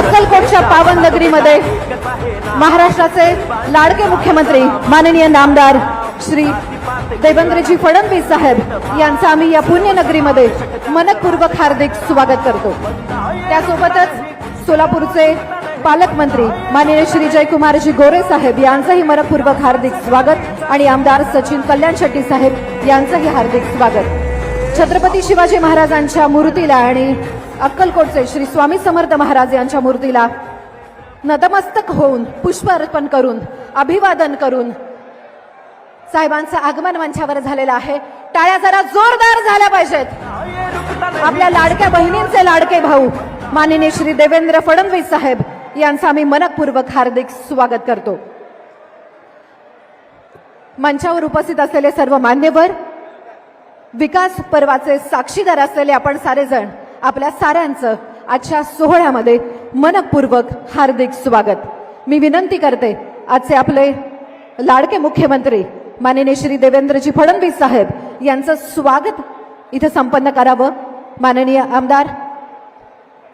अक्कलकोटच्या पावन नगरीमध्ये महाराष्ट्राचे लाडके मुख्यमंत्री माननीय नामदार श्री देवेंद्रजी फडणवीस साहेब यांचं आम्ही या पुण्यनगरीमध्ये मनपूर्वक हार्दिक स्वागत करतो. त्यासोबतच सोलापूरचे पालकमंत्री माननीय श्री जयकुमारजी गोरे साहेब यांचंही मनपूर्वक हार्दिक स्वागत आणि आमदार सचिन कल्याण शेट्टी साहेब यांचंही हार्दिक स्वागत. छत्रपती शिवाजी महाराजांच्या मूर्तीला आणि अक्कलकोटचे श्री स्वामी समर्थ महाराज यांच्या मूर्तीला नतमस्तक होऊन पुष्प अर्पण करून अभिवादन करून साहेबांचं आगमन मंचावर झालेलं आहे. टाळ्या जरा जोरदार झाल्या पाहिजेत. आपल्या लाडक्या बहिणींचे लाडके भाऊ माननीय श्री देवेंद्र फडणवीस साहेब यांचं आम्ही मनपूर्वक हार्दिक स्वागत करतो. मंचावर उपस्थित असलेले सर्व मान्यवर विकास पर्वाचे साक्षीदार असलेले आपण सारेजण आपल्या साऱ्यांचं आजच्या सोहळ्यामध्ये मनपूर्वक हार्दिक स्वागत. मी विनंती करते आजचे आपले लाडके मुख्यमंत्री माननीय श्री देवेंद्रजी फडणवीस साहेब यांचं स्वागत इथं संपन्न करावं. माननीय आमदार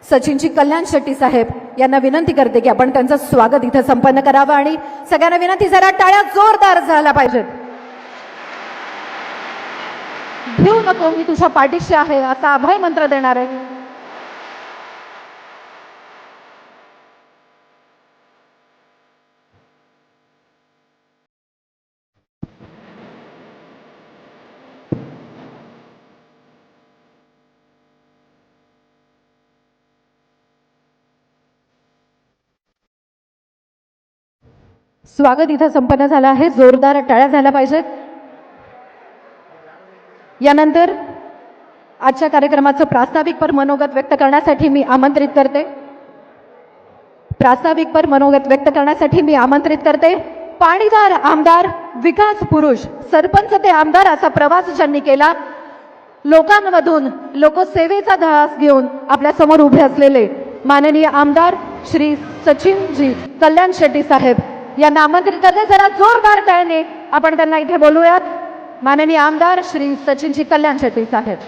सचिनजी कल्याण शेट्टी साहेब यांना विनंती करते की आपण त्यांचं स्वागत इथं संपन्न करावं आणि सगळ्यांना विनंती जरा टाळ्या जोरदार झाल्या पाहिजेत. घेऊ नको मी तुझ्या पाठीशी आहे असा अभय मंत्र देणार आहे स्वागत इथं संपन्न झालं आहे. जोरदार टाळ्या झाल्या पाहिजेत. यानंतर आजच्या कार्यक्रमाचं प्रास्ताविक पर मनोगत व्यक्त करण्यासाठी मी आमंत्रित करते. प्रास्ताविक पर मनोगत व्यक्त करण्यासाठी मी आमंत्रित करते. पाणीदार आमदार विकास पुरुष सरपंच ते आमदार असा प्रवास ज्यांनी केला लोकांमधून लोकसेवेचा धास घेऊन आपल्यासमोर उभे असलेले माननीय आमदार श्री सचिनजी कल्याण शेट्टी साहेब यांना आमंत्रित करते. जरा जोरदार टाळ्याने आपण त्यांना इथे बोलूयात. माननीय आमदार श्री सचिनजी कल्याण शेट्टी साहेब.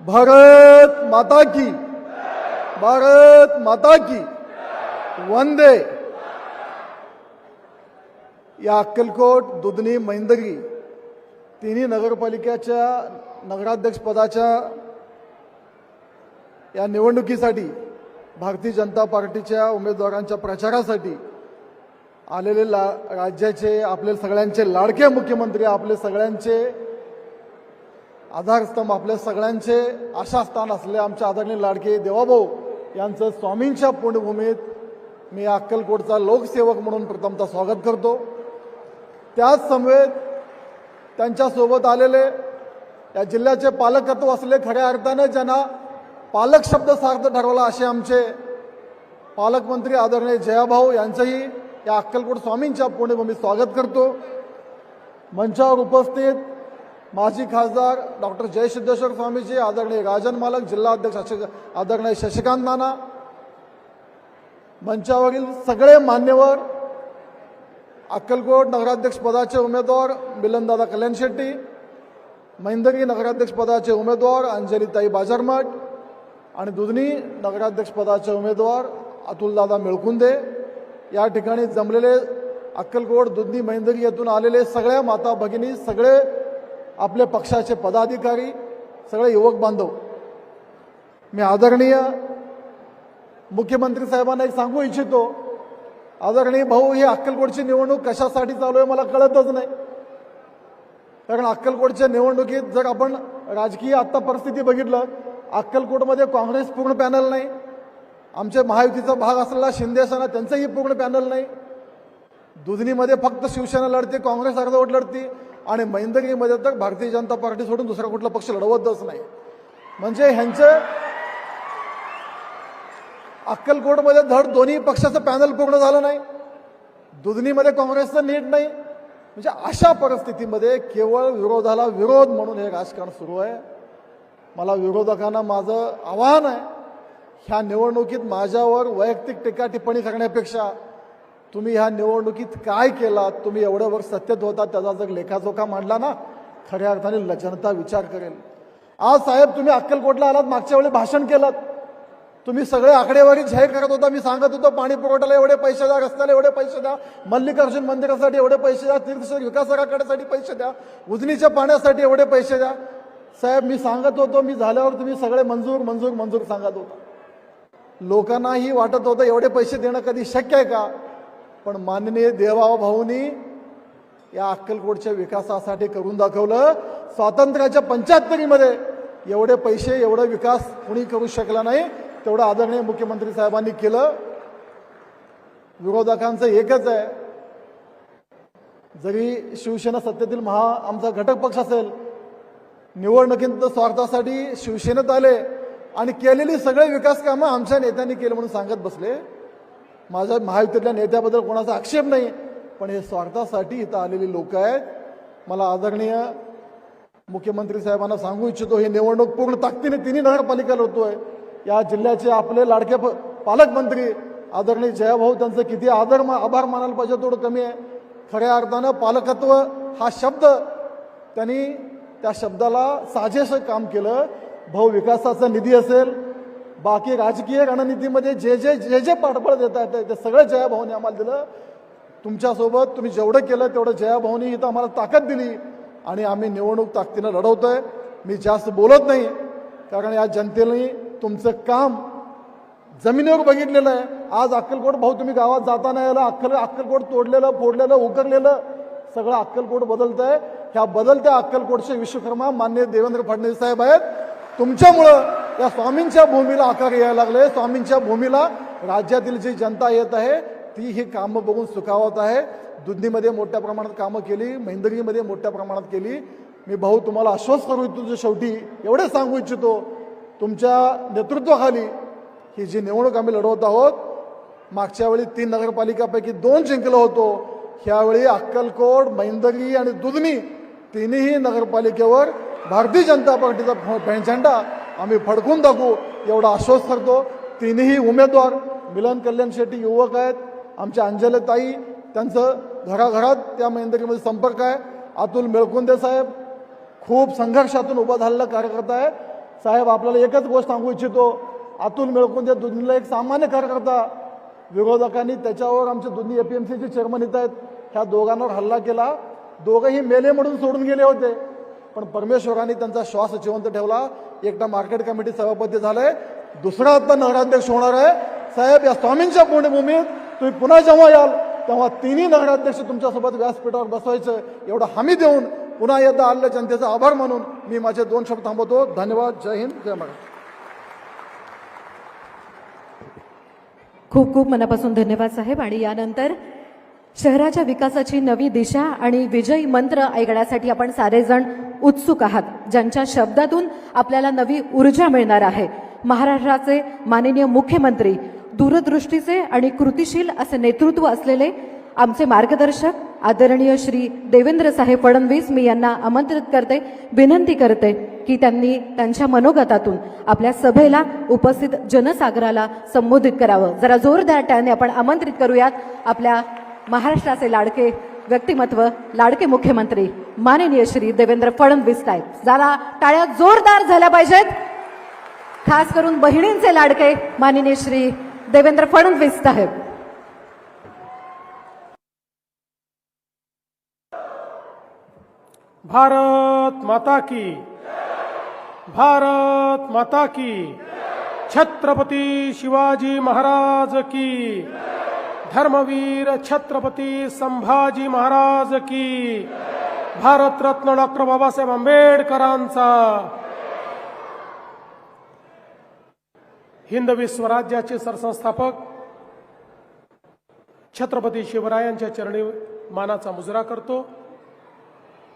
भारत माता की भारत माता की। वंदे। या अक्कलकोट दुधनी मैंदगी तिन्ही नगरपालिकेच्या नगराध्यक्षपदाच्या या निवडणुकीसाठी भारतीय जनता पार्टीच्या उमेदवारांच्या प्रचारासाठी आलेले ला राज्याचे आपले सगळ्यांचे लाडके मुख्यमंत्री आपले सगळ्यांचे आधारस्तंभ आपल्या सगळ्यांचे आशास्थान असले आमचे आदरणीय लाडके देवाभाऊ यांचं स्वामींच्या पुण्यभूमीत मी अक्कलकोटचा लोकसेवक म्हणून प्रथमतः स्वागत करतो. त्याच समवेत त्यांच्यासोबत आलेले या जिल्ह्याचे पालकत्व असले खऱ्या अर्थाने ज्यांना पालक शब्द सार्थ ठरवला असे आमचे पालकमंत्री आदरणीय जयाभाऊ यांचंही या अक्कलकोट स्वामींच्या पुण्यभूमीत स्वागत करतो. मंचावर उपस्थित माजी खासदार डॉक्टर जयसिद्धेश्वर स्वामीजी आदरणीय राजन मालक जिल्हा अध्यक्ष आदरणीय शशिकांत नाना मंचावरील सगळे मान्यवर अक्कलकोट नगराध्यक्षपदाचे उमेदवार मिलनदादा कल्याण शेट्टी महिंदगी नगराध्यक्षपदाचे उमेदवार अंजलीताई बाजारमठ आणि दुधनी नगराध्यक्षपदाचे उमेदवार अतुलदादा मिळकुंदे. या ठिकाणी जमलेले अक्कलकोट दुधनी महिंदगी येथून आलेले सगळ्या माता भगिनी सगळे आपले पक्षाचे पदाधिकारी सगळे युवक बांधव. मी आदरणीय मुख्यमंत्री साहेबांना एक सांगू इच्छितो. आदरणीय भाऊ ही अक्कलकोटची निवडणूक कशासाठी चालू आहे मला कळतच नाही. कारण अक्कलकोटच्या निवडणुकीत जर आपण राजकीय आत्ता परिस्थिती बघितलं अक्कलकोटमध्ये काँग्रेस पूर्ण पॅनल नाही. आमच्या महायुतीचा भाग असलेला शिंदे सेना त्यांचंही पूर्ण पॅनल नाही. दुधनीमध्ये फक्त शिवसेना लढते काँग्रेस अर्धवट लढते आणि मैंदगिरीमध्ये तर भारतीय जनता पार्टी सोडून दुसरा कुठला पक्ष लढवतच नाही. म्हणजे ह्यांचं अक्कलकोटमध्ये धड दोन्ही पक्षाचं पॅनल पूर्ण झालं नाही. दुधनीमध्ये काँग्रेसचं नीट नाही. म्हणजे अशा परिस्थितीमध्ये केवळ विरोधाला विरोध म्हणून हे राजकारण सुरू आहे. मला विरोधकांना माझं आव्हान आहे ह्या निवडणुकीत माझ्यावर वैयक्तिक टीका टिप्पणी करण्यापेक्षा तुम्ही ह्या निवडणुकीत काय केलात तुम्ही एवढं वर्ष सत्तेत होता त्याचा जर लेखाजोखा मांडला ना खऱ्या अर्थाने जनता विचार करेल. आज साहेब तुम्ही अक्कलकोटला आलात मागच्या वेळी भाषण केलं तुम्ही सगळे आकडेवारी जाहीर करत होता मी सांगत होतो पाणी पुरवठ्याला एवढे पैसे द्या रस्त्याला एवढे पैसे द्या मल्लिकार्जुन मंदिरासाठी एवढे पैसे द्या तीर्थस्थळ विकास आराखड्यासाठी पैसे द्या उजनीच्या पाण्यासाठी एवढे पैसे द्या. साहेब मी सांगत होतो मी झाल्यावर तुम्ही सगळे मंजूर मंजूर मंजूर सांगत होता. लोकांनाही वाटत होतं एवढे पैसे देणं कधी शक्य आहे का? पण माननीय देवाभाऊनी भाऊनी या अक्कलकोटच्या विकासासाठी करून दाखवलं स्वातंत्र्याच्या पंच्याहत्तरीमध्ये एवढे पैसे एवढा विकास कुणी करू शकला नाही. तेवढं आदरणीय मुख्यमंत्री साहेबांनी केलं. विरोधकांचं एकच आहे. जरी शिवसेना सत्तेतील महा आमचा घटक पक्ष असेल निवडणुकीत स्वार्थासाठी शिवसेनेत आले आणि केलेली सगळे विकास कामं आमच्या नेत्यांनी केलं म्हणून सांगत बसले. माझ्या महायुतीतल्या नेत्याबद्दल कोणाचा आक्षेप नाही पण हे स्वार्थासाठी इथं आलेली लोक आहेत. मला आदरणीय मुख्यमंत्री साहेबांना सांगू इच्छितो ही निवडणूक पूर्ण ताकदीने तिन्ही नगरपालिका लढतोय या जिल्ह्याचे आपले लाडके प- पालकमंत्री आदरणीय जयाभाऊ त्यांचं किती आदर मा- आभार मानायला पाहिजे तेवढं कमी आहे. खऱ्या अर्थानं पालकत्व हा शब्द त्यांनी त्या शब्दाला साजेसं काम केलं. भाऊ विकासाचा निधी असेल बाकी राजकीय रणनीतीमध्ये जे जे जे जे पाठबळ देता येतं ते सगळं जयाभाऊने आम्हाला दिलं. तुमच्यासोबत तुम्ही जेवढं केलं तेवढं जयाभाऊनी इथं आम्हाला ताकद दिली आणि आम्ही निवडणूक ताकदीनं लढवतोय. मी जास्त बोलत नाही कारण या जनतेने तुमचं काम जमिनीवर बघितलेलं आहे. आज अक्कलकोट भाऊ तुम्ही गावात जाताना यायला अक्कल अक्कलकोट तोडलेलं फोडलेलं उकरलेलं सगळं अक्कलकोट बदलत आहे ह्या बदलत्या अक्कलकोटचे विश्वकर्मा मान्य देवेंद्र फडणवीस साहेब आहेत. तुमच्यामुळं या स्वामींच्या भूमीला आकार यायला लागले स्वामींच्या भूमीला राज्यातील जी जनता येत आहे ती ही कामं बघून सुखावत आहे. दुधनीमध्ये मोठ्या प्रमाणात कामं केली महिंदगीमध्ये मोठ्या प्रमाणात केली. मी भाऊ तुम्हाला आश्वस्त करू इच्छितो शेवटी एवढे सांगू इच्छितो तुमच्या नेतृत्वाखाली ही जी निवडणूक आम्ही लढवत आहोत मागच्या वेळी तीन नगरपालिकापैकी दोन जिंकलो होतो. ह्यावेळी अक्कलकोट मैंदगी आणि दुधनी तिन्ही नगरपालिकेवर भारतीय जनता पार्टीचा फ- आम्ही फडकून दाखवू एवढा आश्वस्त करतो तिन्ही उमेदवार मिलन कल्याण शेट्टी युवक आहेत आमच्या अंजले ताई त्यांचं घराघरात त्या मैंदगीमध्ये संपर्क आहे. अतुल मेळकुंदे साहेब खूप संघर्षातून उभा झालेला कार्यकर्ता आहे. साहेब आपल्याला एकच गोष्ट सांगू इच्छितो. अतुल त्या दुधनीला एक सामान्य कार्यकर्ता विरोधकांनी त्याच्यावर आमचे दोन्ही एपीएमसीचे चेअरमन येत आहेत. ह्या दोघांवर हल्ला केला. दोघंही मेले म्हणून सोडून गेले होते. पण परमेश्वरांनी त्यांचा श्वास जिवंत ठेवला. एकदा मार्केट कमिटी सभापती झाले दुसरा आता नगराध्यक्ष होणार आहे. साहेब या स्वामींच्या पुण्यभूमीत तुम्ही पुन्हा जेव्हा याल तेव्हा तिन्ही नगराध्यक्ष तुमच्यासोबत व्यासपीठावर बसवायचं. एवढं हमी देऊन पुन्हा एकदा आलेल्या जनतेचा आभार मानून मी माझे दोन शब्द थांबवतो. धन्यवाद. जय हिंद. जय महाराष्ट्र. खूप खूप मनापासून धन्यवाद साहेब. आणि यानंतर शहराच्या विकासाची नवी दिशा आणि विजयी मंत्र ऐकण्यासाठी आपण सारेजण उत्सुक आहात. ज्यांच्या शब्दातून आपल्याला नवी ऊर्जा मिळणार आहे. महाराष्ट्राचे माननीय मुख्यमंत्री दूरदृष्टीचे आणि कृतिशील असे नेतृत्व असलेले आमचे मार्गदर्शक आदरणीय श्री देवेंद्र साहेब फडणवीस मी यांना आमंत्रित करते विनंती करते की त्यांनी त्यांच्या मनोगतातून आपल्या सभेला उपस्थित जनसागराला संबोधित करावं. जरा जोरदार त्याने आपण आमंत्रित करूयात. आपल्या महाराष्ट्राचे लाडके व्यक्तिमत्व लाडके मुख्यमंत्री माननीय श्री देवेंद्र फडणवीस साहेब. जरा टाळ्या जोरदार झाल्या पाहिजेत. खास करून बहिणींचे लाडके माननीय श्री देवेंद्र फडणवीस साहेब. भारत माता की। भारत माता की। छत्रपती शिवाजी महाराज की। धर्मवीर छत्रपती संभाजी महाराज की। भारतरत्न डॉक्टर बाबासाहेब आंबेडकरांचा। हिंदवी स्वराज्याचे सरसंस्थापक छत्रपती शिवरायांच्या चरणी मानाचा मुजरा करतो.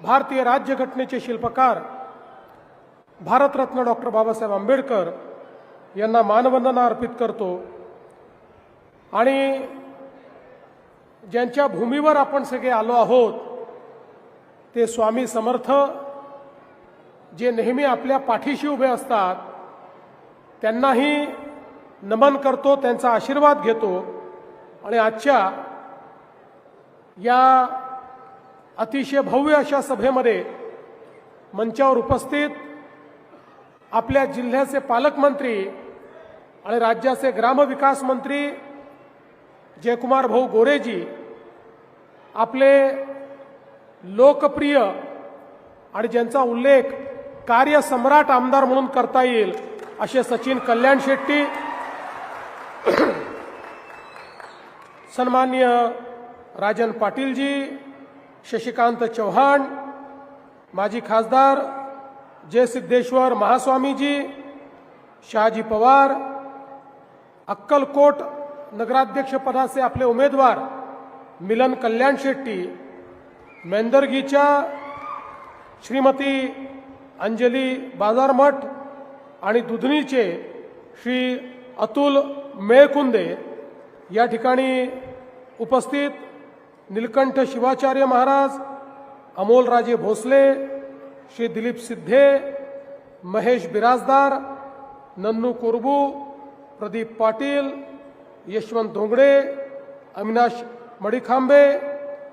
भारतीय राज्यघटनेचे शिल्पकार भारतरत्न डॉक्टर बाबासाहेब आंबेडकर यांना मानवंदना अर्पित करतो. आणि ज्यांच्या भूमीवर आपण सगळे आलो आहोत ते स्वामी समर्थ जे नेहमी आपल्या पाठीशी उभे असतात त्यांनाही नमन करतो त्यांचा आशीर्वाद घेतो. आणि आजच्या या अतिशय भव्य अशा सभेमध्ये मंचावर उपस्थित आपल्या जिल्ह्याचे पालकमंत्री आणि राज्याचे ग्रामविकास मंत्री जयकुमार भाऊ गोरेजी आपले लोकप्रिय आणि ज्यांचा उल्लेख कार्यसम्राट आमदार म्हणून करता येईल असे सचिन कल्याण शेट्टी सन्मान्य राजन पाटीलजी शशिकांत चव्हाण माजी खासदार जय सिद्धेश्वर महास्वामीजी शहाजी पवार अक्कलकोट नगराध्यक्षपदाचे आपले उमेदवार मिलन कल्याण शेट्टी मेंदरगीच्या श्रीमती अंजली बाजारमठ आणि दुधनीचे श्री अतुल मेळकुंदे या ठिकाणी उपस्थित निलकंठ शिवाचार्य महाराज अमोलराजे भोसले श्री दिलीप सिद्धे महेश बिराजदार नन्नू कोरबू प्रदीप पाटील यशवंत धोंगडे अविनाश मडिखांबे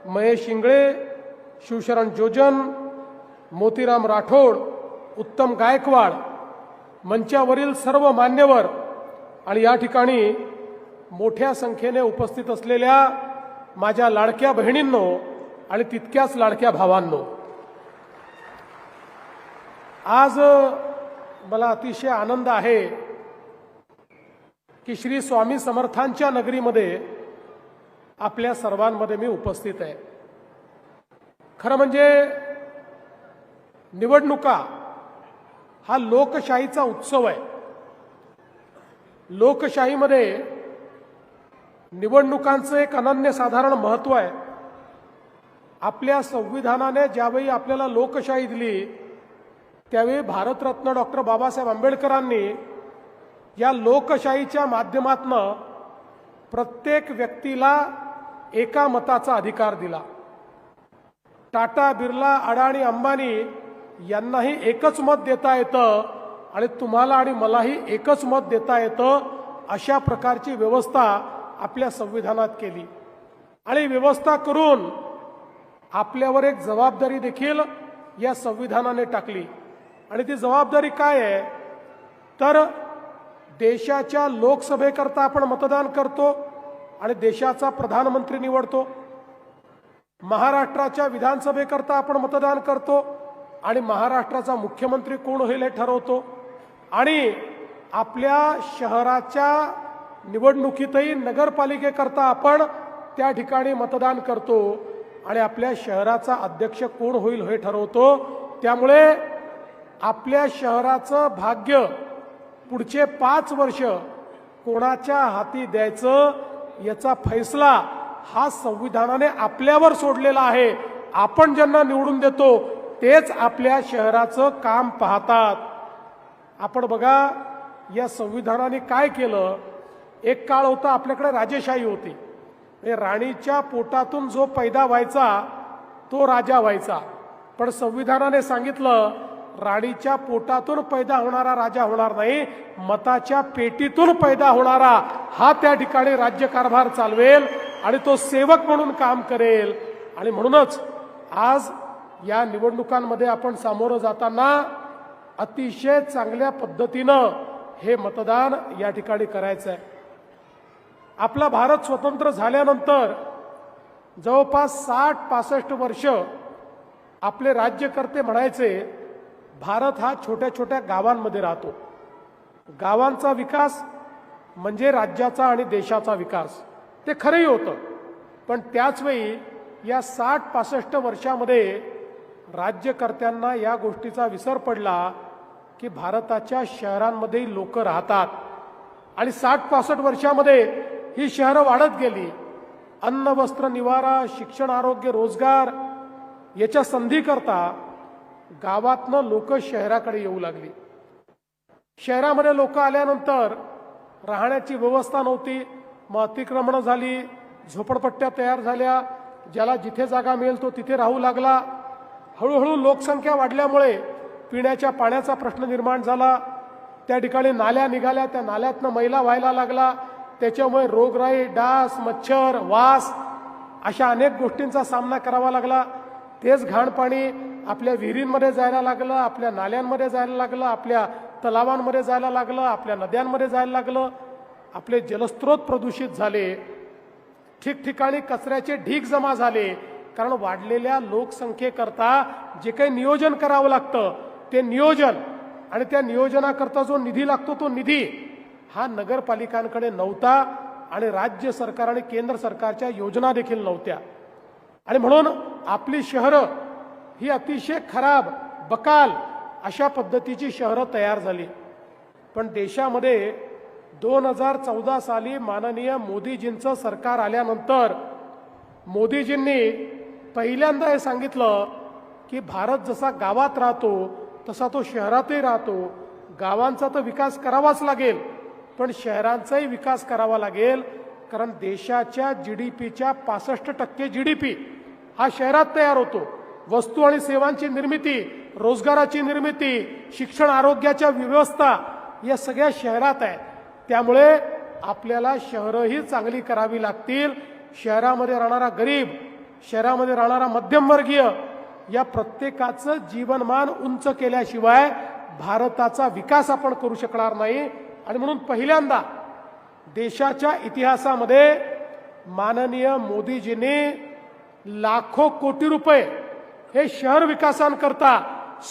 महेश इंगळे शिवशरण जोजन मोतीराम राठोड उत्तम गायकवाड मंचावरील सर्व मान्यवर आणि या ठिकाणी मोठ्या संख्येने उपस्थित असलेल्या माझ्या लाडक्या बहिणींनो आणि तितक्याच लाडक्या भावांनो. आज मला अतिशय आनंद आहे की श्री स्वामी समर्थांच्या नगरीमध्ये आपल्या सर्वांमध्ये मी उपस्थित आहे. खरं म्हणजे निवडणुका हा लोकशाहीचा उत्सव आहे. लोकशाहीमध्ये निवडणुकांचं एक अनन्यसाधारण महत्त्व आहे. आपल्या संविधानाने ज्यावेळी आपल्याला लोकशाही दिली त्यावेळी भारतरत्न डॉक्टर बाबासाहेब आंबेडकरांनी या लोकशाहीच्या माध्यमातनं प्रत्येक व्यक्तीला एका मताचा अधिकार दिला. टाटा बिर्ला अडाणी अंबानी यांनाही एकच मत देता येतं आणि तुम्हाला आणि मलाही एकच मत देता येतं अशा प्रकारची व्यवस्था आपल्या संविधानात केली. आणि व्यवस्था करून आपल्यावर एक जबाबदारी देखील या संविधानाने टाकली. आणि ती जबाबदारी काय आहे? तर देशाच्या लोकसभेकरता आपण मतदान करतो आणि देशाचा प्रधानमंत्री निवडतो. महाराष्ट्राच्या विधानसभेकरता आपण मतदान करतो आणि महाराष्ट्राचा मुख्यमंत्री कोण होईल हे ठरवतो. आणि आपल्या शहराच्या निवडणुकीतही नगरपालिकेकरता आपण त्या ठिकाणी मतदान करतो आणि आपल्या शहराचा अध्यक्ष कोण होईल हे ठरवतो. त्यामुळे आपल्या शहराचं भाग्य पुढचे पाच वर्ष कोणाच्या हाती द्यायचं याचा फैसला हा संविधानाने आपल्यावर सोडलेला आहे. आपण ज्यांना निवडून देतो तेच आपल्या शहराचं काम पाहतात. आपण बघा या संविधानाने काय केलं? एक काळ होता आपल्याकडे राजेशाही होती. म्हणजे राणीच्या पोटातून जो पैदा व्हायचा तो राजा व्हायचा. पण संविधानाने सांगितलं राणीच्या पोटातून पैदा होणारा राजा होणार नाही मताच्या पेटीतून पैदा होणारा हा त्या ठिकाणी राज्यकारभार चालवेल आणि तो सेवक म्हणून काम करेल. आणि म्हणूनच आज या निवडणुकांमध्ये आपण सामोरं जाताना अतिशय चांगल्या पद्धतीनं हे मतदान या ठिकाणी करायचं आहे आपला भारत स्वतंत्र झाल्यानंतर जवळपास साठ पासष्ट वर्ष आपले राज्यकर्ते म्हणायचे भारत हा छोट्या छोट्या गावांमध्ये राहतो. गावांचा विकास म्हणजे राज्याचा आणि देशाचा विकास. ते खरंही होतं. पण त्याचवेळी या साठ पासष्ट वर्षामध्ये राज्यकर्त्यांना या गोष्टीचा विसर पडला की भारताच्या शहरांमध्येही लोक राहतात. आणि साठ पासष्ट वर्षामध्ये ही शहरं वाढत गेली. अन्न वस्त्र निवारा शिक्षण आरोग्य रोजगार याच्या संधीकरता गावातनं लोक शहराकडे येऊ लागली. शहरामध्ये लोक आल्यानंतर राहण्याची व्यवस्था नव्हती. मग अतिक्रमणं झाली झोपडपट्ट्या तयार झाल्या. ज्याला जिथे जागा मिळेल तो तिथे राहू लागला. हळूहळू लोकसंख्या वाढल्यामुळे पिण्याच्या पाण्याचा प्रश्न निर्माण झाला. त्या ठिकाणी नाल्या निघाल्या. त्या नाल्यातनं मैला व्हायला लागला. त्याच्यामुळे रोगराई डास मच्छर वास अशा अनेक गोष्टींचा सामना करावा लागला. तेच घाण पाणी आपल्या विहिरींमध्ये जायला लागलं आपल्या नाल्यांमध्ये जायला लागलं आपल्या तलावांमध्ये जायला लागलं आपल्या नद्यांमध्ये जायला लागलं. आपले जलस्रोत प्रदूषित झाले. ठिकठिकाणी कचऱ्याचे ढीग जमा झाले. कारण वाढलेल्या लोकसंख्येकरता जे काही नियोजन करावं लागतं ते नियोजन. आणि त्या नियोजनाकरता जो निधी लागतो तो निधी हा नगरपालिकांकडे नव्हता आणि राज्य सरकार आणि केंद्र सरकारच्या योजना देखील नव्हत्या. आणि म्हणून आपली शहरं ही अतिशय खराब बकाल अशा पद्धतीची शहरं तयार झाली. पण देशामध्ये दोन हजार चौदा साली माननीय मोदीजींचं सरकार आल्यानंतर मोदीजींनी पहिल्यांदा हे सांगितलं की भारत जसा गावात राहतो तसा तो शहरातही राहतो. गावांचा तर विकास करावाच लागेल. पण शहरांचाही विकास करावा लागेल कारण देशाच्या जी डी पीच्या पासष्ट टक्के जी डी पी हा शहरात तयार होतो. वस्तू आणि सेवांची निर्मिती रोजगाराची निर्मिती शिक्षण आरोग्याच्या व्यवस्था या सगळ्या शहरात आहे. त्यामुळे आपल्याला शहरंही चांगली करावी लागतील. शहरामध्ये राहणारा गरीब शहरामध्ये राहणारा मध्यमवर्गीय या प्रत्येकाचं जीवनमान उंच केल्याशिवाय भारताचा विकास आपण करू शकणार नाही. आणि म्हणून पहिल्यांदा देशाच्या इतिहासामध्ये माननीय मोदीजींनी लाखो कोटी रुपये हे शहर विकासांकरता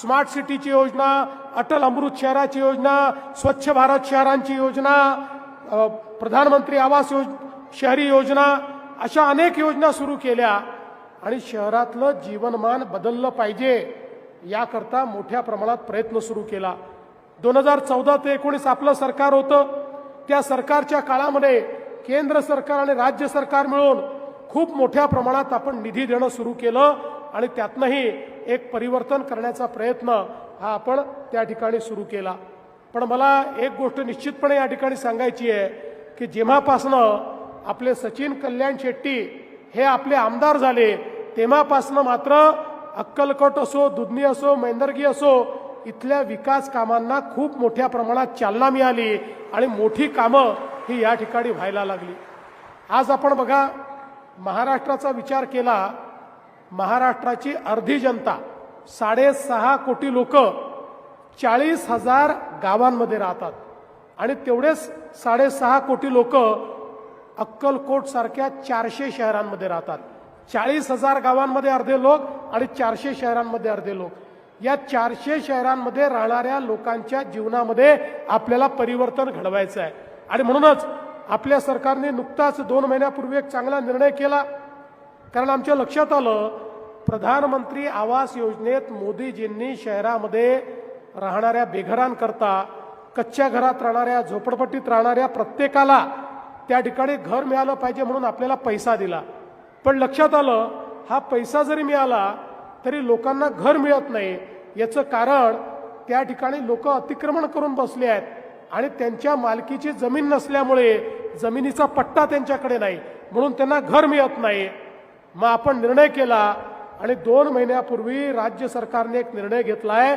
स्मार्ट सिटीची योजना अटल अमृत शहराची योजना स्वच्छ भारत शहरांची योजना प्रधानमंत्री आवास योज शहरी योजना अशा अनेक योजना सुरू केल्या आणि शहरातलं जीवनमान बदललं पाहिजे याकरता मोठ्या प्रमाणात प्रयत्न सुरू केला. दोन हजार चौदा ते एकोणीस आपलं सरकार होतं. त्या सरकारच्या काळामध्ये केंद्र सरकार आणि राज्य सरकार मिळून खूप मोठ्या प्रमाणात आपण निधी देणं सुरू केलं आणि त्यातनंही एक परिवर्तन करण्याचा प्रयत्न हा आपण त्या ठिकाणी सुरू केला. पण मला एक गोष्ट निश्चितपणे या ठिकाणी सांगायची आहे की जेव्हापासनं आपले सचिन कल्याण शेट्टी हे आपले आमदार झाले तेव्हापासनं मात्र अक्कलकोट असो दुधनी असो मैंदर्गी असो इथल्या विकास कामांना खूप मोठ्या प्रमाणात चालना मिळाली आणि मोठी कामं ही या ठिकाणी व्हायला लागली. आज आपण बघा महाराष्ट्राचा विचार केला महाराष्ट्राची अर्धी जनता साडेसहा कोटी लोक चाळीस हजार गावांमध्ये राहतात. आणि तेवढेच साडेसहा कोटी लोक अक्कलकोट सारख्या चारशे शहरांमध्ये राहतात. चाळीस हजार गावांमध्ये अर्धे लोक आणि चारशे शहरांमध्ये अर्धे लोक. या चारशे शहरांमध्ये राहणाऱ्या लोकांच्या जीवनामध्ये आपल्याला परिवर्तन घडवायचं आहे. आणि म्हणूनच आपल्या सरकारने नुकताच दोन महिन्यापूर्वी एक चांगला निर्णय केला. कारण आमच्या लक्षात आलं प्रधानमंत्री आवास योजनेत मोदीजींनी शहरामध्ये राहणाऱ्या बेघरांकरता कच्च्या घरात राहणाऱ्या झोपडपट्टीत राहणाऱ्या प्रत्येकाला त्या ठिकाणी घर मिळालं पाहिजे म्हणून आपल्याला पैसा दिला. पण लक्षात आलं हा पैसा जरी मिळाला तरी लोकांना घर मिळत नाही. याचं कारण त्या ठिकाणी लोक अतिक्रमण करून बसले आहेत आणि त्यांच्या मालकीची जमीन नसल्यामुळे जमिनीचा पट्टा त्यांच्याकडे नाही. म्हणून त्यांना घर मिळत नाही. मग आपण निर्णय केला आणि दोन महिन्यापूर्वी राज्य सरकारने एक निर्णय घेतलाय.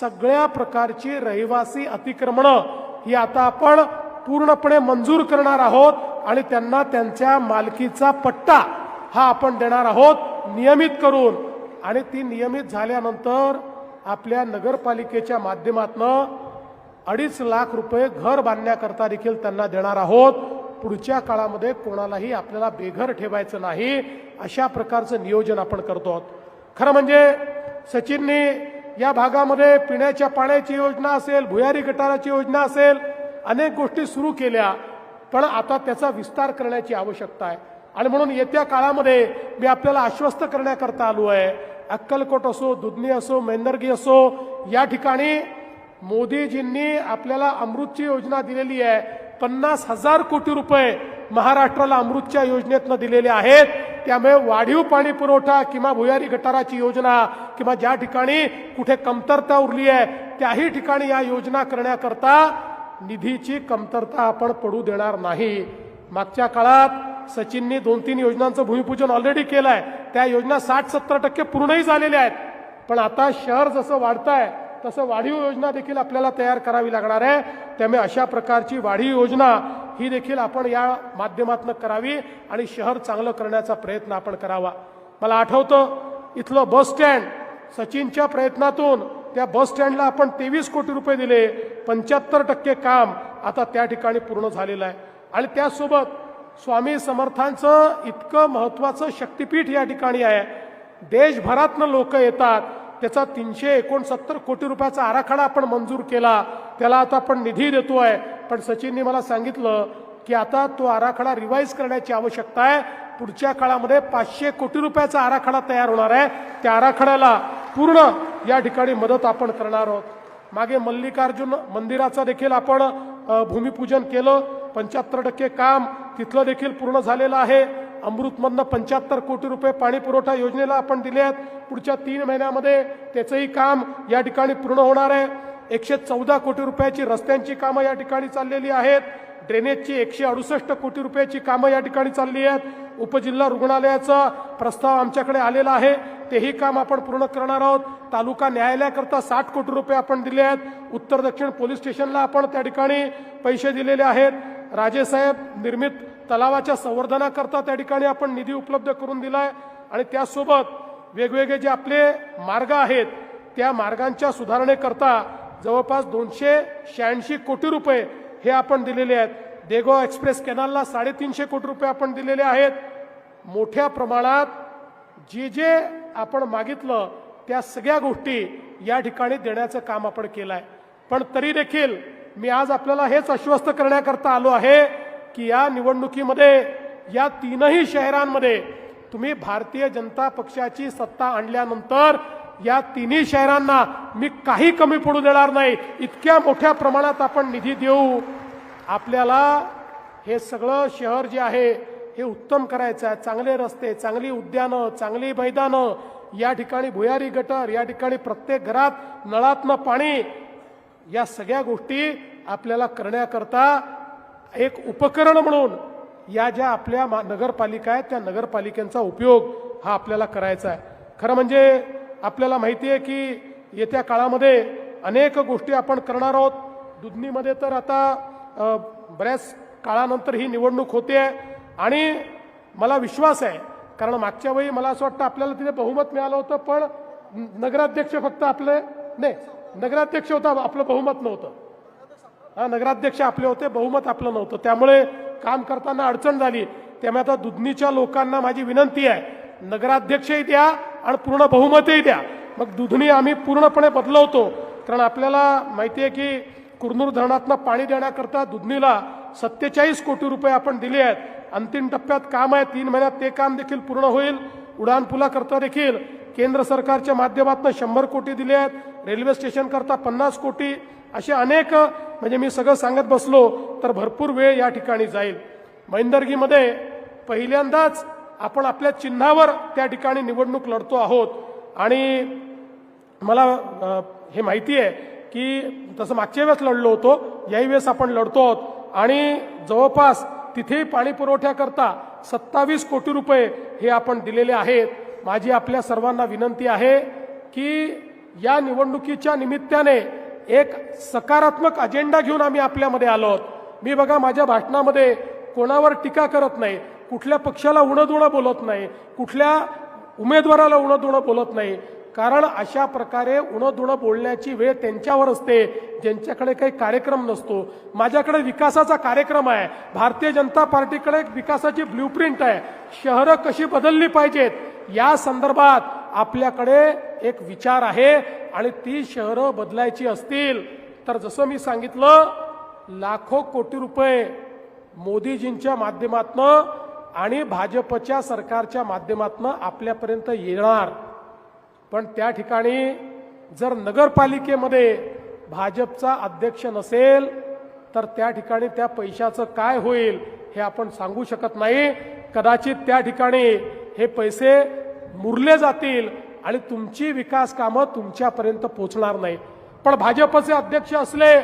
सगळ्या प्रकारची रहिवासी अतिक्रमणं ही आता आपण पूर्णपणे मंजूर करणार आहोत आणि त्यांना त्यांच्या मालकीचा पट्टा हा आपण देणार आहोत नियमित करून. आणि ती नियमित झाल्यानंतर आपल्या नगरपालिकेच्या माध्यमातनं अडीच लाख रुपये घर बांधण्याकरता देखील त्यांना देणार आहोत. पुढच्या काळामध्ये कोणालाही आपल्याला बेघर ठेवायचं नाही अशा प्रकारचं नियोजन आपण करतो खरं म्हणजे सचिननी या भागामध्ये पिण्याच्या पाण्याची योजना असेल भुयारी गटाराची योजना असेल अनेक गोष्टी सुरू केल्या पण आता त्याचा विस्तार करण्याची आवश्यकता आहे. आणि म्हणून येत्या काळामध्ये मी आपल्याला आश्वस्त करण्याकरता आलो आहे. अक्कलकोट असो दुधनी असो मेंदर्गी असो या ठिकाणी मोदीजींनी आपल्याला अमृतची योजना दिलेली आहे. पन्नास हजार कोटी रुपये महाराष्ट्राला अमृतच्या योजनेतनं दिलेले आहेत. त्यामुळे वाढीव पाणी पुरवठा किंवा भुयारी गटाराची योजना किंवा ज्या ठिकाणी कुठे कमतरता उरली आहे त्याही ठिकाणी या योजना करण्याकरता निधीची कमतरता आपण पडू देणार नाही. मागच्या काळात सचिननी दोन तीन योजनांचं भूमिपूजन ऑलरेडी केलं आहे त्या योजना साठ सत्तर टक्के पूर्णही झालेल्या आहेत. पण आता शहर जसं वाढत आहे तसं वाढीव योजना देखील आपल्याला तयार करावी लागणार आहे. त्यामुळे अशा प्रकारची वाढीव योजना ही देखील आपण या माध्यमातून करावी आणि शहर चांगलं करण्याचा प्रयत्न आपण करावा. मला आठवतं इथलं बस स्टँड सचिनच्या प्रयत्नातून त्या बस स्टँडला आपण तेवीस कोटी रुपये दिले. पंच्याहत्तर टक्के काम आता त्या ठिकाणी पूर्ण झालेलं आहे. आणि त्यासोबत स्वामी समर्थांचं इतकं महत्वाचं शक्तिपीठ या ठिकाणी आहे. देशभरातनं लोक येतात. त्याचा तीनशे एकोणसत्तर कोटी रुपयाचा आराखडा आपण मंजूर केला. त्याला आता आपण निधी देतोय. पण सचिनने मला सांगितलं की आता तो आराखडा रिवाईज करण्याची आवश्यकता आहे. पुढच्या काळामध्ये पाचशे कोटी रुपयाचा आराखडा तयार होणार आहे. त्या आराखड्याला पूर्ण या ठिकाणी मदत आपण करणार आहोत. मागे मल्लिकार्जुन मंदिराचं देखील आपण भूमिपूजन केलं. पंच्याहत्तर टक्के काम तिथलं देखील पूर्ण झालेलं आहे. अमृतमधनं पंच्याहत्तर कोटी रुपये पाणी पुरवठा योजनेला आपण दिले आहेत. पुढच्या तीन महिन्यामध्ये त्याचंही काम या ठिकाणी पूर्ण होणार आहे. एकशे चौदा कोटी रुपयाची रस्त्यांची कामं या ठिकाणी चाललेली आहेत. ड्रेनेजची एकशे अडुसष्ट कोटी रुपयाची कामं या ठिकाणी चालली आहेत. उपजिल्हा रुग्णालयाचा प्रस्ताव आमच्याकडे आलेला आहे. तेही काम आपण पूर्ण करणार आहोत. तालुका न्यायालयाकरता साठ कोटी रुपये आपण दिले आहेत. उत्तर दक्षिण पोलीस स्टेशनला आपण त्या ठिकाणी पैसे दिलेले आहेत. राजेसाहेब निर्मित तलावाच्या संवर्धनाकरता त्या ठिकाणी आपण निधी उपलब्ध करून दिलाय. आणि त्यासोबत वेगवेगळे जे आपले मार्ग आहेत त्या मार्गांच्या सुधारणेकरता जवळपास दोनशे शहाऐंशी कोटी रुपये हे आपण दिलेले आहेत. देगो एक्सप्रेस कॅनलला साडेतीनशे कोटी रुपये आपण दिलेले आहेत. मोठ्या प्रमाणात जे जे आपण मागितलं त्या सगळ्या गोष्टी या ठिकाणी देण्याचं काम आपण केलं आहे पण तरी देखील मी आज आपल्याला हेच आश्वस्त करण्याकरता आलो आहे की या निवडणुकीमध्ये या तीनही शहरांमध्ये तुम्ही भारतीय जनता पक्षाची सत्ता आणल्यानंतर या तिन्ही शहरांना मी काही कमी पडू देणार नाही. इतक्या मोठ्या प्रमाणात आपण निधी देऊ. आपल्याला हे सगळं शहर जे आहे हे उत्तम करायचं आहे. चांगले रस्ते चांगली उद्यानं चांगली मैदानं या ठिकाणी भुयारी गटर या ठिकाणी प्रत्येक घरात नळातनं पाणी या सगळ्या गोष्टी आपल्याला करण्याकरता एक उपकरण म्हणून या ज्या आपल्या मा- नगरपालिका आहेत त्या नगरपालिकांचा उपयोग हा आपल्याला करायचा आहे. खरं म्हणजे आपल्याला माहिती आहे की येत्या काळामध्ये अनेक गोष्टी आपण करणार आहोत. दुधनीमध्ये तर आता बऱ्याच काळानंतर ही निवडणूक होते आणि मला विश्वास आहे कारण मागच्या वेळी मला असं वाटतं आपल्याला तिथे बहुमत मिळालं होतं पण नगराध्यक्ष फक्त आपले नाही. नगराध्यक्ष होता आपलं बहुमत नव्हतं. हा नगराध्यक्ष आपले होते बहुमत आपलं नव्हतं. त्यामुळे काम करताना अडचण झाली. त्यामुळे आता दुधनीच्या लोकांना माझी विनंती आहे नगराध्यक्षही द्या आणि पूर्ण बहुमतही द्या. मग दुधनी आम्ही पूर्णपणे बदलवतो. कारण आपल्याला माहिती आहे की कुरनूर धरणातनं पाणी देण्याकरता दुधनीला सत्तेचाळीस कोटी रुपये आपण दिले आहेत. अंतिम टप्प्यात काम आहे तीन महिन्यात ते काम देखील पूर्ण होईल. उडान देखील केंद्र सरकारच्या माध्यमातून शंभर कोटी दिले आहेत. रेल्वे स्टेशन करता पन्नास कोटी. असे अनेक म्हणजे मी सगळं सांगत बसलो तर भरपूर वेळ या ठिकाणी जाईल. मैंदर्गीमध्ये पहिल्यांदाच आपण आपल्या चिन्हावर त्या ठिकाणी निवडणूक लढतो आहोत. आणि मला हे माहिती आहे की तसं मागच्या वेळेस लढलो होतो याही वेळेस आपण लढतो आहोत. आणि जवळपास तिथेही पाणी पुरवठ्याकरता सत्तावीस कोटी रुपये हे आपण दिलेले आहेत. माझी आपल्या सर्वांना विनंती आहे की या निवडणुकीच्या निमित्ताने एक सकारात्मक अजेंडा घेऊन आम्ही आपल्यामध्ये आलो आहोत. मी बघा माझ्या भाषणामध्ये कोणावर टीका करत नाही कुठल्या पक्षाला उणं बोलत नाही कुठल्या उमेदवाराला उणंदुणं बोलत नाही. कारण अशा प्रकारे उणंदुणं बोलण्याची वेळ त्यांच्यावर असते ज्यांच्याकडे काही कार्यक्रम नसतो. माझ्याकडे विकासाचा कार्यक्रम आहे. भारतीय जनता पार्टीकडे एक विकासाची ब्ल्यूप्रिंट आहे. शहरं कशी बदलली पाहिजेत? या संदर्भात आपल्याकडे एक विचार आहे आणि ती शहरं बदलायची असतील. तर जसं मी सांगितलं लाखो कोटी रुपये मोदीजींच्या माध्यमातनं आणि भाजपच्या सरकारच्या माध्यमातनं आपल्यापर्यंत येणार. पण त्या ठिकाणी जर नगरपालिकेमध्ये भाजपचा अध्यक्ष नसेल तर त्या ठिकाणी त्या पैशाचं काय होईल हे आपण सांगू शकत नाही. कदाचित त्या ठिकाणी हे पैसे मुरले जातील आणि तुमची विकास कामं तुमच्यापर्यंत पोचणार नाही पण भाजपचे अध्यक्ष असले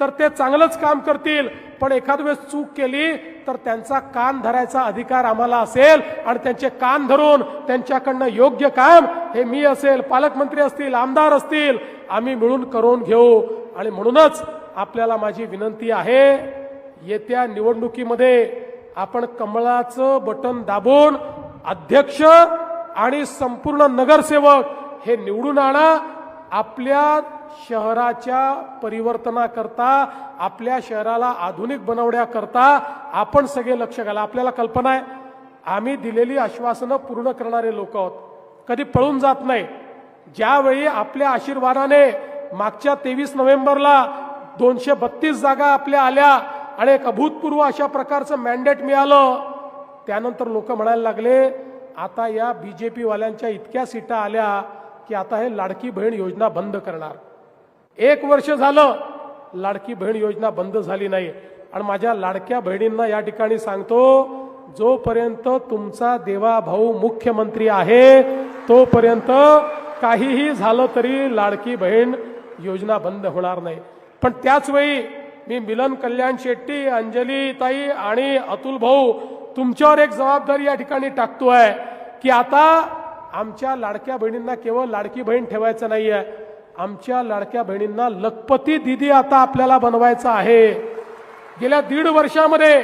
तर ते चांगलंच काम करतील. पण एखाद वेळेस चूक केली तर त्यांचा कान धरायचा अधिकार आम्हाला असेल आणि त्यांचे कान धरून त्यांच्याकडनं योग्य काम हे मी असेल पालकमंत्री असतील आमदार असतील आम्ही मिळून करून घेऊ. आणि म्हणूनच आपल्याला माझी विनंती आहे येत्या निवडणुकीमध्ये आपण कमळाचं बटन दाबून अध्यक्ष आणि संपूर्ण नगरसेवक हे निवडून आणा. आपल्या शहराच्या परिवर्तनाकरता आपल्या शहराला आधुनिक बनवण्याकरता आपण सगळे लक्ष घाला. आपल्याला कल्पना आहे आम्ही दिलेली आश्वासनं पूर्ण करणारे लोक आहोत. कधी पळून जात नाही. ज्यावेळी आपल्या आशीर्वादाने मागच्या तेवीस नोव्हेंबरला दोनशे बत्तीस जागा आपल्या आल्या आणि एक अभूतपूर्व अशा प्रकारचं मॅन्डेट मिळालं. त्यानंतर लोक म्हणायला लागले आता या बी जे पीवाल्यांच्या इतक्या सीटा आल्या की आता हे लाडकी बहीण योजना बंद करणार. एक वर्ष झालं लाडकी बहीण योजना बंद झाली नाही. आणि माझ्या लाडक्या बहिणींना या ठिकाणी सांगतो जोपर्यंत तुमचा देवा भाऊ मुख्यमंत्री आहे तोपर्यंत काहीही झालं तरी लाडकी बहीण योजना बंद होणार नाही. पण त्याच वेळी मी मिलन कल्याण शेट्टी अंजली ताई आणि अतुल भाऊ तुमच्यावर एक जबाबदारी या ठिकाणी टाकतोय की आता आमच्या लाडक्या बहिणींना केवळ लाडकी बहीण ठेवायचं नाहीये. आमच्या लाडक्या बहिणींना लखपती दिदी आता आपल्याला बनवायचं आहे. गेल्या दीड वर्षामध्ये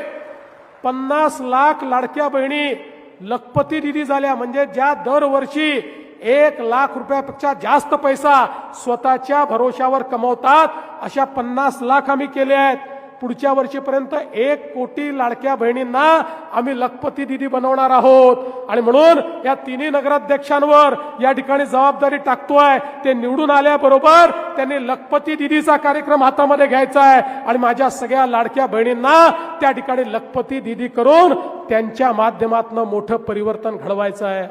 पन्नास लाख लाडक्या बहिणी लखपती दिदी झाल्या. म्हणजे ज्या दरवर्षी एक लाख रुपयापेक्षा जास्त पैसा स्वतःच्या भरोशावर कमवतात. अशा पन्नास लाख आम्ही केले आहेत. पुढच्या वर्षीपर्यंत एक कोटी लाडक्या बहिणींना आम्ही लखपती दिदी बनवणार आहोत. आणि म्हणून या तिन्ही नगराध्यक्षांवर या ठिकाणी जबाबदारी टाकतोय. ते निवडून आल्याबरोबर त्यांनी लखपती दिदीचा कार्यक्रम हातामध्ये घ्यायचा आहे. आणि माझ्या सगळ्या लाडक्या बहिणींना त्या ठिकाणी लखपती दिदी करून त्यांच्या माध्यमातून मोठं परिवर्तन घडवायचं आहे.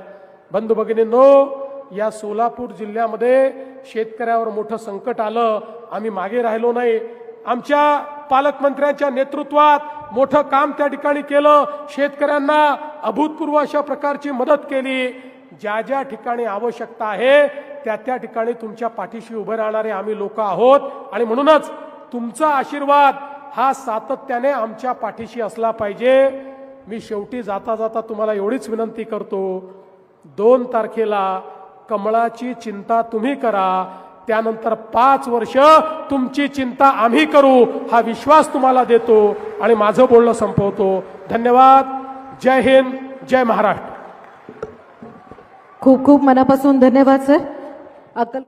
बंधू भगिनींनो या सोलापूर जिल्ह्यामध्ये शेतकऱ्यावर मोठं संकट आलं. आम्ही मागे राहिलो नाही. आमच्या पालकमंत्र्यांच्या नेतृत्वात मोठं काम त्या ठिकाणी केलं. शेतकऱ्यांना अभूतपूर्व अशा प्रकारची मदत केली. ज्या ज्या ठिकाणी आवश्यकता आहे त्या त्या ठिकाणी तुमच्या पाठीशी उभे राहणारे आम्ही लोक आहोत. आणि म्हणूनच तुमचा आशीर्वाद हा सातत्याने आमच्या पाठीशी असला पाहिजे. मी शेवटी जाता जाता तुम्हाला एवढीच विनंती करतो. दोन तारखेला कमळाची चिंता तुम्ही करा. त्यानंतर पाच वर्ष तुमची चिंता आम्ही करू. हा विश्वास तुम्हाला देतो आणि माझं बोलणं संपवतो. धन्यवाद. जय हिंद. जय महाराष्ट्र. खूप खूप मनापासून धन्यवाद सर. अक्कल